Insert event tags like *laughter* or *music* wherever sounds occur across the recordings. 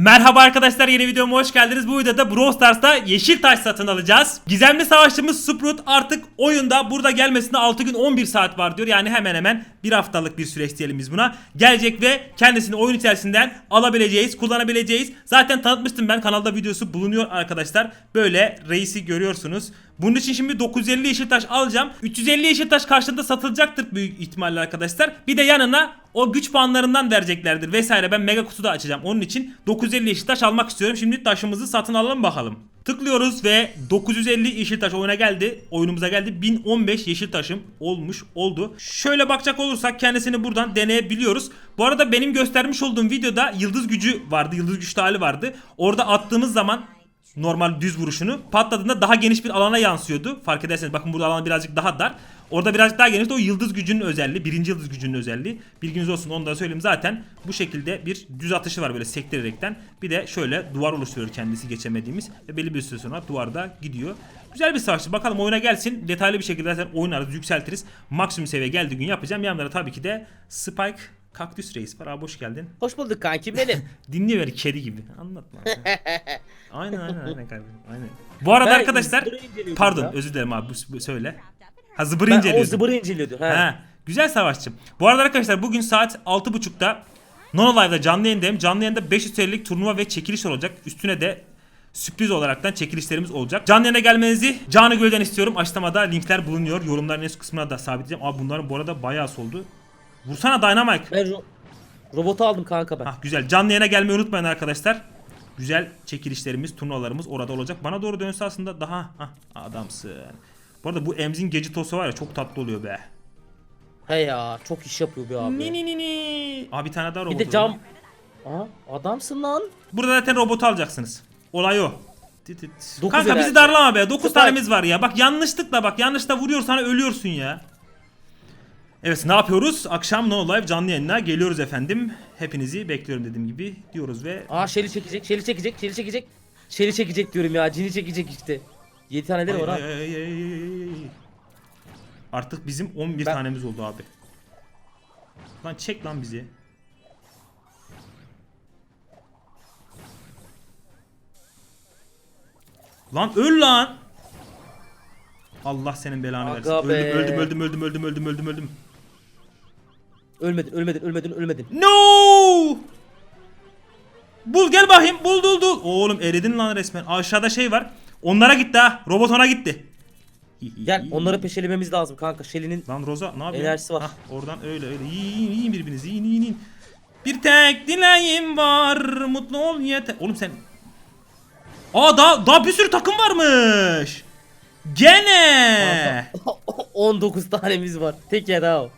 Merhaba arkadaşlar yeni videoma hoş geldiniz. Bu videoda Brawl Stars'ta yeşil taş satın alacağız. Gizemli savaşçımız Sprout artık oyunda burada gelmesine 6 gün 11 saat var diyor. Yani hemen hemen bir haftalık bir süreç diyelim biz buna. Gelecek ve kendisini oyun içerisinden alabileceğiz, kullanabileceğiz. Zaten tanıtmıştım ben kanalda videosu bulunuyor arkadaşlar. Böyle reisi görüyorsunuz. Bunun için şimdi 950 yeşil taş alacağım. 350 yeşil taş karşılığında satılacaktır büyük ihtimalle arkadaşlar. Bir de yanına o güç puanlarından vereceklerdir vesaire. Ben mega kutu da açacağım. Onun için 950 yeşil taş almak istiyorum. Şimdi taşımızı satın alalım bakalım. Tıklıyoruz ve 950 yeşil taş oyuna geldi. Oyunumuza geldi. 1015 yeşil taşım olmuş oldu. Şöyle bakacak olursak kendisini buradan deneyebiliyoruz. Bu arada benim göstermiş olduğum videoda yıldız gücü vardı. Yıldız güç hali vardı. Orada attığımız zaman normal düz vuruşunu patladığında daha geniş bir alana yansıyordu. Fark ederseniz bakın burada alan birazcık daha dar. Orada birazcık daha geniş de o yıldız gücünün özelliği. Birinci yıldız gücünün özelliği. Bilginiz olsun onu da söyleyeyim zaten. Bu şekilde bir düz atışı var böyle sektirerekten. Bir de şöyle duvar oluşturuyor kendisi geçemediğimiz. Ve belli bir süre sonra duvarda gidiyor. Güzel bir savaşçı. Bakalım oyuna gelsin. Detaylı bir şekilde zaten oynarız, yükseltiriz. Maksimum seviye geldiği gün yapacağım. Yanlara tabii ki de Spike Kaktüs Reis var. Abi hoş geldin. Hoş bulduk kanki benim. *laughs* Dinliyor kedi gibi. Anlatma. *laughs* aynen aynen aynen kardeşim. Aynen. Bu arada Ben arkadaşlar pardon ya. özür dilerim abi bu, bu- söyle. Ha zıbırı ben o zıbırı inceliyordu. He. Ha, güzel savaşçım. Bu arada arkadaşlar bugün saat 6.30'da Nono Live'da canlı yayındayım. Canlı yayında 500 TL'lik turnuva ve çekiliş olacak. Üstüne de sürpriz olaraktan çekilişlerimiz olacak. Canlı yayına gelmenizi canı gölden istiyorum. Açıklamada linkler bulunuyor. Yorumların en üst kısmına da sabitleyeceğim. Abi bunların bu arada bayağı soldu. Vursana Dynamite. Ben ro- robotu aldım kanka ben. Hah güzel. Canlı yayına gelmeyi unutmayın arkadaşlar. Güzel çekilişlerimiz, turnuvalarımız orada olacak. Bana doğru dönse aslında daha hah, adamsın. Bu arada bu Emzin gece tosu var ya çok tatlı oluyor be. He ya çok iş yapıyor bir abi. Ni ni ni ni. Abi bir tane daha bir robot. de var. cam. Aa adamsın lan. Burada zaten robotu alacaksınız. Olay o. Tit tit. Dokuz Kanka bizi darlama be. 9 Süper. tanemiz var ya. Bak yanlışlıkla bak yanlışta vuruyor sana ölüyorsun ya. Evet ne yapıyoruz? Akşam No Live canlı yayınına geliyoruz efendim. Hepinizi bekliyorum dediğim gibi diyoruz ve Aa şeli çekecek, şeli çekecek, şeli çekecek. Şeli çekecek diyorum ya. Cini çekecek işte. 7 taneleri var Ay, ha. ay, ay, ay. Artık bizim 11 Ben- tanemiz oldu abi. Lan çek lan bizi. Lan öl lan. Allah senin belanı Aga versin. be. Öldüm, öldüm, öldüm, öldüm, öldüm, öldüm, öldüm. Ölmedin, ölmedin, ölmedin, ölmedin. No! Bul gel bakayım. Bul bul bul. Oğlum eridin lan resmen. Aşağıda şey var. Onlara gitti ha. Robot ona gitti. Gel onları peşelememiz lazım kanka. Şeli'nin Lan Roza ne yapıyor? Enerjisi var. Hah, oradan öyle öyle. Yiyin yiyin birbirinizi yiyin yiyin. yiyin. Bir tek dileğim var. Mutlu ol yeter. Oğlum sen. Aa daha, daha bir sürü takım varmış. Gene. 19 tanemiz var. Tek yer ha o.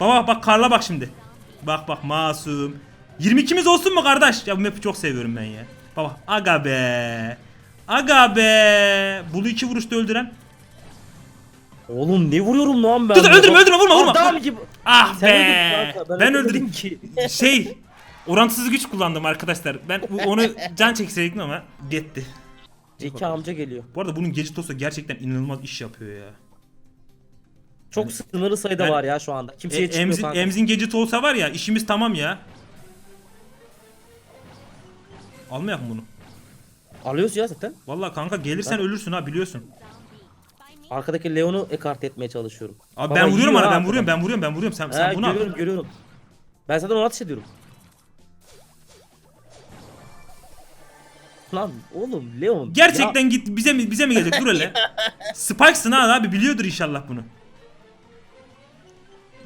Baba bak Karla bak şimdi. Bak bak masum. 22'miz olsun mu kardeş? Ya bu map'i çok seviyorum ben ya. Baba aga be. Aga be. Bulu iki vuruşta öldüren. Oğlum ne vuruyorum lan ben? Dur öldürme öldürme vurma vurma. Adam gibi. Ah Sen be. öldürdün Ben, öldürmedim öldürdüm. ki. şey orantısız güç kullandım arkadaşlar. Ben bu- onu can çekseydim ama gitti. Zeki amca geliyor. Bu arada bunun gece tostu gerçekten inanılmaz iş yapıyor ya. Çok sınırlı sayıda ben- var ya şu anda. E, Kimseye çıkmıyor emzin, kanka. emzin gece olsa var ya işimiz tamam ya. Almayak mı bunu? Alıyoruz ya zaten. Vallahi kanka gelirsen ölürsün ha biliyorsun. Arkadaki Leon'u ekart etmeye çalışıyorum. Abi Baba ben vuruyorum ona ha ben vuruyorum ben vuruyorum ben vuruyorum sen, sen He, bunu al. görüyorum görüyorum. Ben zaten onu ateş ediyorum. Lan oğlum Leon. Gerçekten Ya, git bize mi bize mi gelecek dur hele. *laughs* Spikes'ın ha abi biliyordur inşallah bunu.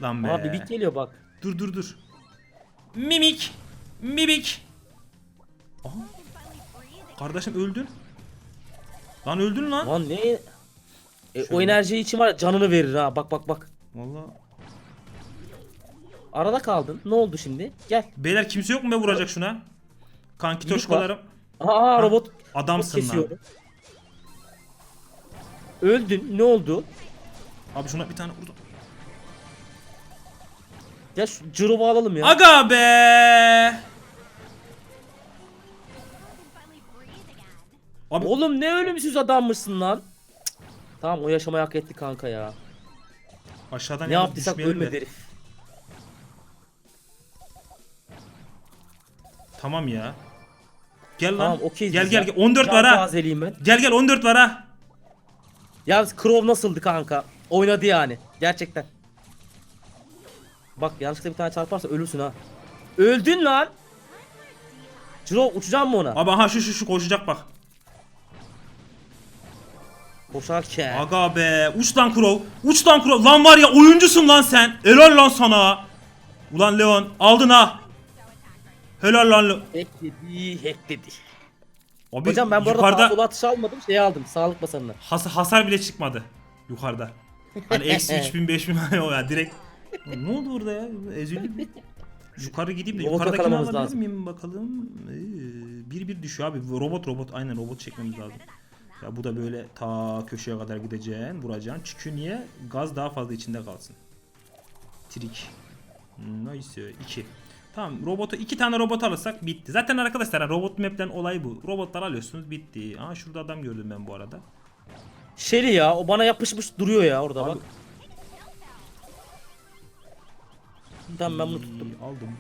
Lan be. Abi bit geliyor bak. Dur dur dur. Mimik. Mimik. Aha. Kardeşim öldün. Lan öldün lan. Lan ne? E, o enerji için var ya, canını verir ha. Bak bak bak. Vallahi. Arada kaldın. Ne oldu şimdi? Gel. Beyler kimse yok mu be vuracak şuna? Kanki Minik toşkolarım. Aa robot. robot Adamsın lan. kesiyor. Öldün. Ne oldu? Abi şuna bir tane vurdum. Ya şu alalım ya. Aga be. Abi Oğlum ne ölümsüz adammışsın lan. Cık. Tamam o yaşamayı hak etti kanka ya. aşağıdan Ne yaptıysak ölmedi herif. Tamam ya. Gel lan. Tamam okey. Gel gel gel. 14 var ha. Gel gel 14 var ha. Yalnız Crow nasıldı kanka? Oynadı yani. Gerçekten. Bak yanlışlıkla bir tane çarparsa ölürsün ha. Öldün lan. Ciro uçacağım mı ona? Abi aha şu şu şu koşacak bak. Koşarken. Aga be. Uç lan Crow. Uç lan Crow. Lan var ya oyuncusun lan sen. Helal lan sana. Ulan Leon aldın ha. Helal lan Leon. Hackledi, hackledi. Abi Hocam ben bu arada yukarıda sağ sol atış almadım. Şeyi aldım. Sağlık basanını. has- hasar bile çıkmadı. Yukarıda. Hani eksi 3000 5000 o ya direkt. ne oldu orada ya? Ezildim. Yukarı gideyim de Robot yukarıdakini alabilir lazım. miyim bakalım. Ee, bir bir düşüyor abi. Robot robot aynen robot çekmemiz lazım. Ya bu da böyle ta köşeye kadar gideceksin, vuracaksın. Çünkü niye? Gaz daha fazla içinde kalsın. Trik. Nice. 2. Tamam robotu iki tane robot alırsak bitti. Zaten arkadaşlar robot map'ten olay bu. Robotlar alıyorsunuz bitti. Aa şurada adam gördüm ben bu arada. Şeri ya o bana yapışmış duruyor ya orada Abi- bak. Tamam ben bunu tuttum. Aldım.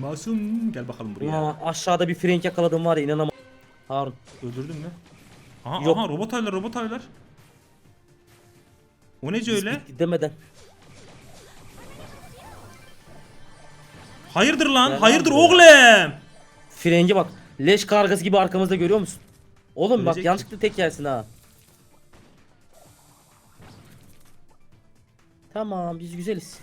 Masum gel bakalım buraya. Aa, aşağıda bir frenk yakaladım var ya inanamam. Harun. Öldürdün mü? Aha, Yok. aha robot aylar robot aylar. O nece öyle? Demeden. Hayırdır lan? Gel Hayırdır lan oğlum? Frengi bak. Leş kargası gibi arkamızda görüyor musun? Oğlum bak Ölecek yanlışlıkla tek yersin ha. Tamam biz güzeliz.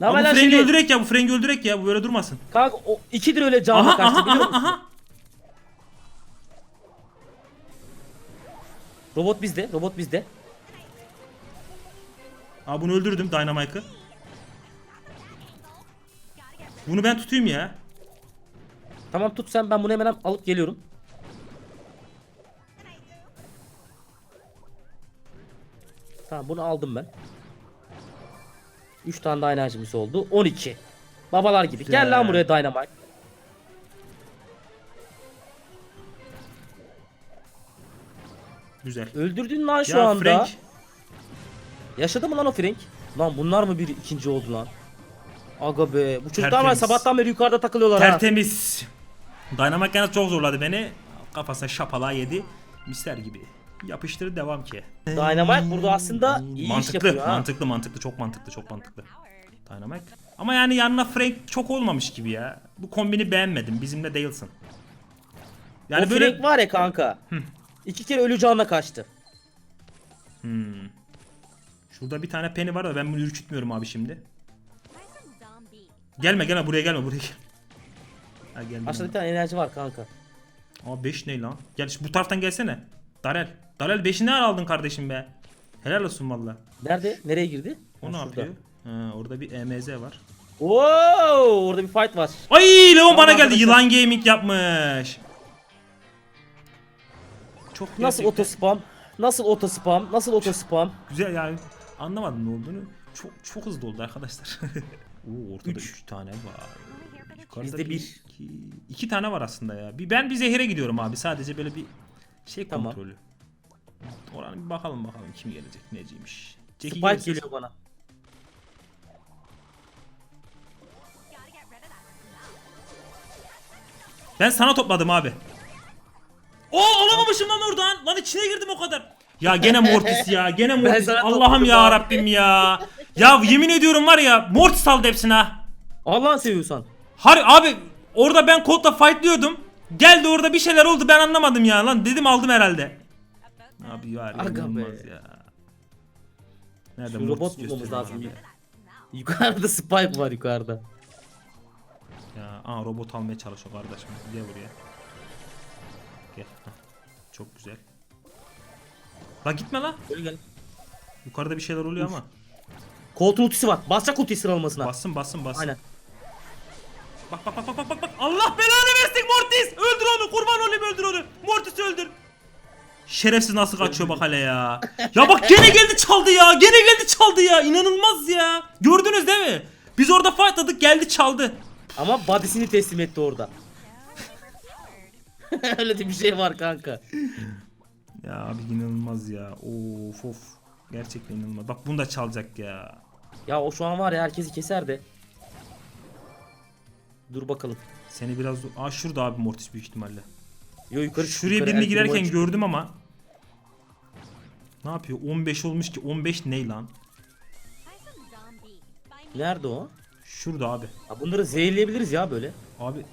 Ne haber bu lan frengi şimdi? öldürek ya bu frengi öldürek ya bu böyle durmasın. Kanka o ikidir öyle canlı Aha kaçtı aha biliyor aha musun? aha. Robot bizde, robot bizde. Aa bunu öldürdüm Dynamite'ı. Bunu ben tutayım ya. Tamam tut sen ben bunu hemen alıp geliyorum. Tamam bunu aldım ben. 3 tane enerjimiz oldu. 12. Babalar gibi. Gel lan buraya Dynamite. Güzel. Öldürdün lan şu ya anda. Frank. Yaşadı mı lan o Frank? Lan bunlar mı bir ikinci oldu lan? Aga be. Bu çocuklar var Tertemiz. sabahtan beri yukarıda takılıyorlar ha. Tertemiz. Yalnız çok zorladı beni. Kafasına şapala yedi. Mister gibi. Yapıştır devam ki. Dynamite burada aslında iyi iş mantıklı, yapıyor ha. mantıklı, mantıklı, çok mantıklı, çok mantıklı. Dynamite. Ama yani yanına Frank çok olmamış gibi ya. Bu kombini beğenmedim. Bizimle değilsin. Yani o böyle Frank var ya kanka. İki kere ölü canla kaçtı. Hmm. Şurada bir tane Penny var da ben bunu ürkütmüyorum abi şimdi. Gelme gelme buraya gelme buraya gel. Ha. Aşağıda bir tane enerji var kanka. Aa 5 ne lan? Gel şu- bu taraftan gelsene. Darel. Darel 5'i ne ara aldın kardeşim be? Helal olsun valla. Nerede? Nereye girdi? O ne yapıyor? Ha, orada bir EMZ var. Oo, orada bir fight var. Ay Leon bana Tamam geldi. arkadaşlar. Yılan Gaming yapmış. Çok Nasıl gerçekten oto spam? Nasıl oto spam? Nasıl oto spam? Güzel yani. Anlamadım ne olduğunu. Çok çok hızlı oldu arkadaşlar. *laughs* Oo ortada Üç. 3 tane var. Yukarıda Bizde bir. Iki, iki tane var aslında ya. Bir ben bir zehire gidiyorum abi. Sadece böyle bir şey Tamam. kontrolü. Oranın bir bakalım bakalım kim gelecek neciymiş. Jackie Spike gelirse- geliyor bana. Ben sana topladım abi. O alamamışım lan oradan. Lan içine girdim o kadar. Ya gene Mortis ya. Gene Mortis. sana Allah'ım topladım ya abi. Rabbim ya. Ya yemin ediyorum var ya Mortis aldı hepsini ha. Allah'ını seviyorsan. Har abi orada ben kodla fightlıyordum. Geldi orada bir şeyler oldu ben anlamadım ya lan dedim aldım herhalde. Abi var ya Aga inanılmaz be. ya. Nerede Şu Mortis robot bulmamız lazım. bana be. Yukarıda Spike var yukarıda. Ya aa robot almaya çalışıyor kardeşim. Gel buraya. Gel. Çok güzel. La gitme la. Gel gel. Yukarıda bir şeyler oluyor ama. Koltuğun ultisi var. Basacak ultisi sıralamasına. Bassın bassın bassın. Aynen. Bak bak bak bak bak bak. Allah belanı versin Mortis. Öldür onu kurban olayım öldür onu. Mortis öldür. Şerefsiz nasıl kaçıyor bak hele ya. Ya bak gene geldi çaldı ya. Gene geldi çaldı ya. İnanılmaz ya. Gördünüz değil mi? Biz orada fightladık geldi çaldı. Ama body'sini teslim etti orada. *laughs* Öyle de bir şey var kanka. Ya abi inanılmaz ya. Of of. Gerçekten inanılmaz. Bak bunu da çalacak ya. Ya o şu an var ya herkesi keser de. Dur bakalım. Seni biraz... Aa şurada abi Mortis büyük ihtimalle. Yo yukarı Şuraya yukarı birini girerken gördüm ama. Ne yapıyor? 15 olmuş ki 15 ne lan? Nerede o? Şurada abi. Ha bunları zehirleyebiliriz ya böyle. Abi.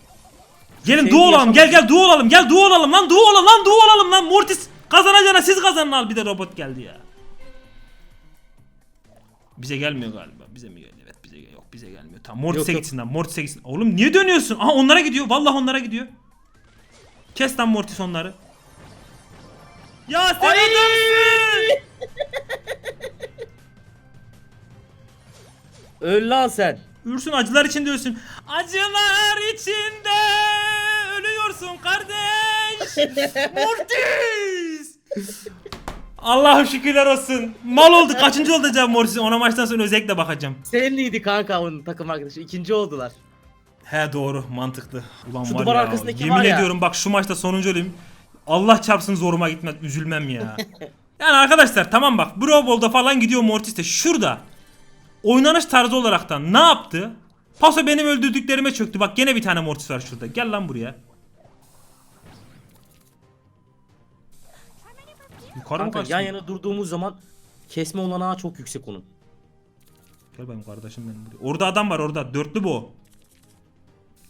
Gelin Şey duo olalım. Gel gel duo olalım. Gel duo olalım lan. Duo olalım lan. Duo olalım lan. Mortis kazanacağına siz kazanın al. Bir de robot geldi ya. Bize gelmiyor galiba. Bize mi geliyor? Evet bize geliyor. Yok bize gelmiyor. Tamam Mortis'e gitsin lan. Mortis'e gitsin. Oğlum niye dönüyorsun? Aha onlara gidiyor. Vallahi onlara gidiyor. Kes lan Mortis onları. Ya sen Ay! adamsın. Öl lan sen. Ürsün acılar içinde ölsün. Acılar içinde ölüyorsun kardeş. Mortis. Allah'ım şükürler olsun. Mal oldu. Kaçıncı olacağım Mortis'in? Ona maçtan sonra özellikle bakacağım. Seninliydi kanka onun takım arkadaşı. İkinci oldular. He doğru mantıklı. Ulan Şu var duvar ya, arkasındaki yemin var ya. ediyorum bak şu maçta sonuncu olayım. Allah çarpsın zoruma gitmez üzülmem ya. *laughs* yani arkadaşlar tamam bak Brawl Ball'da falan gidiyor Mortis de şurada. Oynanış tarzı olaraktan ne yaptı? Paso benim öldürdüklerime çöktü. Bak gene bir tane Mortis var şurada. Gel lan buraya. Yukarı mı Kanka kaçtın? yan yana durduğumuz zaman kesme olanağı çok yüksek onun. Gel benim kardeşim benim buraya. Orada adam var orada. Dörtlü bu.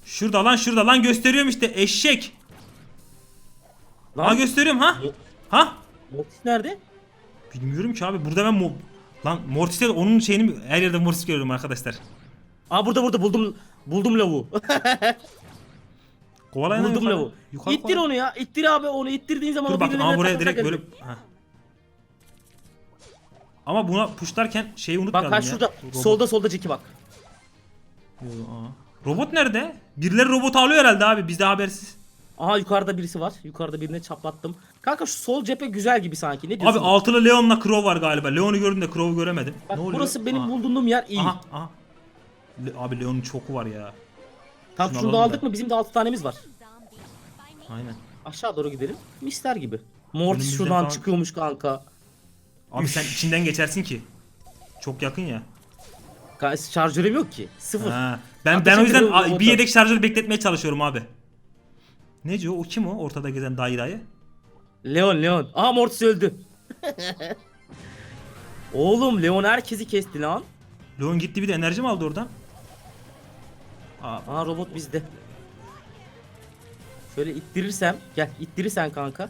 Şurada lan şurada lan gösteriyorum işte eşek. Lan Ha gösteriyorum ha. Mo- Ha? Mortis nerede? Bilmiyorum ki abi burada ben mo Lan Mortis'te de onun şeyini her yerde Mortis görüyorum arkadaşlar. Aa burada burada buldum buldum lavu. *laughs* Kovalayın lan buldum yukarı. lavu. Yukarı İttir kovala. onu ya. İttir abi onu ittirdiğin zaman Dur o bak birbirine ama buraya takılacak direkt böyle. Ama buna pushlarken şeyi unutmayalım Bak ha ya. şurada Robot. solda solda Jackie bak. Yo, aa. Robot nerede? Birileri robotu alıyor herhalde abi bizde habersiz. Aha yukarıda birisi var. Yukarıda birine çaplattım. Kanka şu sol cephe güzel gibi sanki. Ne diyorsun? Abi altılı Leon'la Crow var galiba. Leon'u gördüm de Crow'u göremedim. Bak, ne oluyor? burası benim Aa. bulduğum yer iyi. Aha aha. Le- abi Leon'un çoku var ya. Tam şunu da alalım aldık da. mı bizim de 6 tanemiz var. Aynen. Aşağı doğru gidelim. Mister gibi. Mortis Önümüzde şuradan falan- çıkıyormuş kanka. Abi sen içinden geçersin ki. Çok yakın ya. Kanka şarjörüm yok ki. Sıfır. Ha. Ben Ateş ben o yüzden ediyorum a- robotu. bir yedek şarjör bekletmeye çalışıyorum abi. Nece o? O kim o? Ortada gezen dayı dayı. Leon Leon. Aha Mortis öldü. *laughs* Oğlum Leon herkesi kesti lan. Leon gitti bir de enerji mi aldı oradan? Aa, Aha robot bizde. Şöyle ittirirsem. Gel ittirirsen kanka.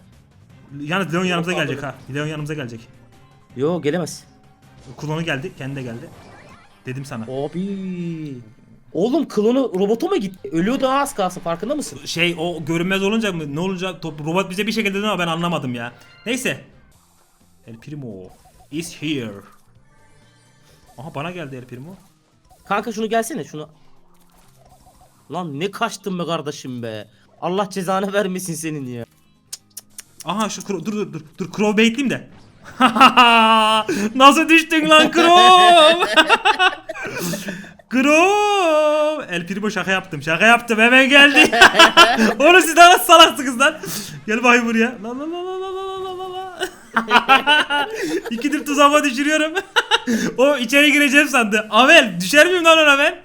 yalnız Leon yanımıza Yok, gelecek ha. Leon yanımıza gelecek. Yo gelemez. Klonu geldi. Kendi de geldi. Dedim sana. Abi. Oğlum klonu robota mı gitti? Ölüyordu az kalsın farkında mısın? Şey o görünmez olunca mı ne olunca top, robot bize bir şekilde dedi ama ben anlamadım ya. Neyse. El Primo is here. Aha bana geldi El Primo. Kanka şunu gelsene şunu. Lan ne kaçtın be kardeşim be. Allah cezanı *laughs* vermesin senin ya. Aha şu Crow, dur dur dur dur Crow baitleyeyim de. *laughs* Nasıl düştün lan Crow? Crow. *laughs* El Primo şaka yaptım şaka yaptım hemen geldi. Oğlum siz daha nasıl salaksınız lan? Gel bakayım buraya. La la la la la la la la la. İkidir tuzağıma düşürüyorum. o içeri gireceğim sandı. Avel düşer miyim lan ona ben?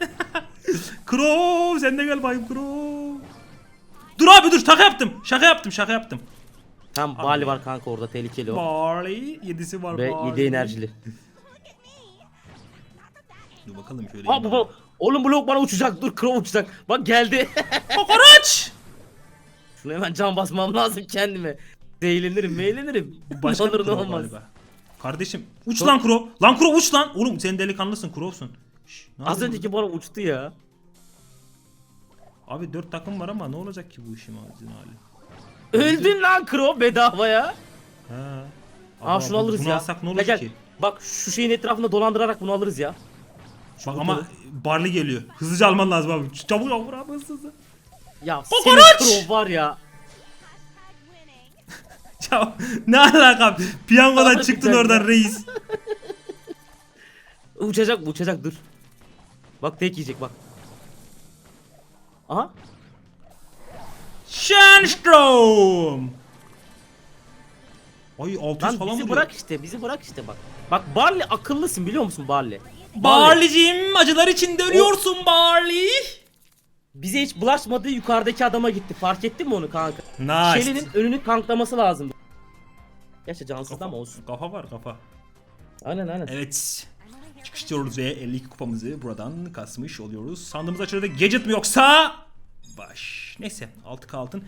Crow sen de gel bakayım Crow. Dur abi dur şaka yaptım. Şaka yaptım şaka yaptım. Tam Bali var kanka orada tehlikeli o. Barley yedisi var Ve Barley. 7 enerjili. Dur bakalım şöyle. Aa bu, bu oğlum blok bana uçacak. Dur Crow uçacak. Bak geldi. *laughs* Kokoreç. Şunu hemen can basmam lazım kendime. Zehirlenirim, meğlenirim. Başka ne olur ne Crow olmaz. galiba. Kardeşim uç Çok- lan Crow. Lan Crow uç lan. Oğlum sen delikanlısın Crow'sun. Şş, ne Az yapıyorsun? önceki bana uçtu ya. Abi dört takım var ama ne olacak ki bu işin ağzın hali? Öldün lan Crow bedavaya. Ha. Aa Abi, şunu alırız bunu ya. alsak ne gel. ki? Bak şu şeyin etrafında dolandırarak bunu alırız ya. Bak bu ama. Barley geliyor. Hızlıca alman lazım abi. Çabuk çabuk abi hızlı hızlı. Ya Kokoreç! senin var ya. *laughs* Ya ne alaka? Piyangodan çıktın oradan ya. reis. *laughs* Uçacak bu uçacak dur. Bak tek yiyecek bak. Aha. Shenstrom. Ay 600 Lan falan bizi vuruyor. bırak işte bizi bırak işte bak. Bak Barley akıllısın biliyor musun Barley? Barley'cim acılar içinde ölüyorsun Barley. Bize hiç bulaşmadığı yukarıdaki adama gitti. Fark ettin mi onu kanka? Nice. Shelly'nin önünü kanklaması lazım. Gerçi cansız Kafa, ama olsun. kafa var kafa. Aynen aynen. Evet. Çıkıştırıyoruz ve 52 kupamızı buradan kasmış oluyoruz. Sandığımız açıldı. Gadget mi yoksa? Baş. Neyse 6k altın.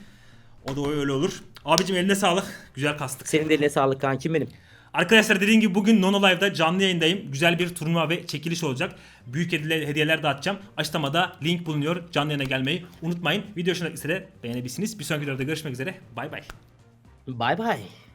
O da öyle olur. Abicim eline sağlık. Güzel kastık. Senin de eline sağlık kankim benim. Arkadaşlar dediğim gibi bugün Nono Live'da canlı yayındayım. Güzel bir turnuva ve çekiliş olacak. Büyük hediyeler, hediyeler dağıtacağım. Açıklamada link bulunuyor. Canlı yayına gelmeyi unutmayın. Video hoşuna gitse de beğenebilirsiniz. Bir sonraki videoda görüşmek üzere. Bay bay. Bay bay.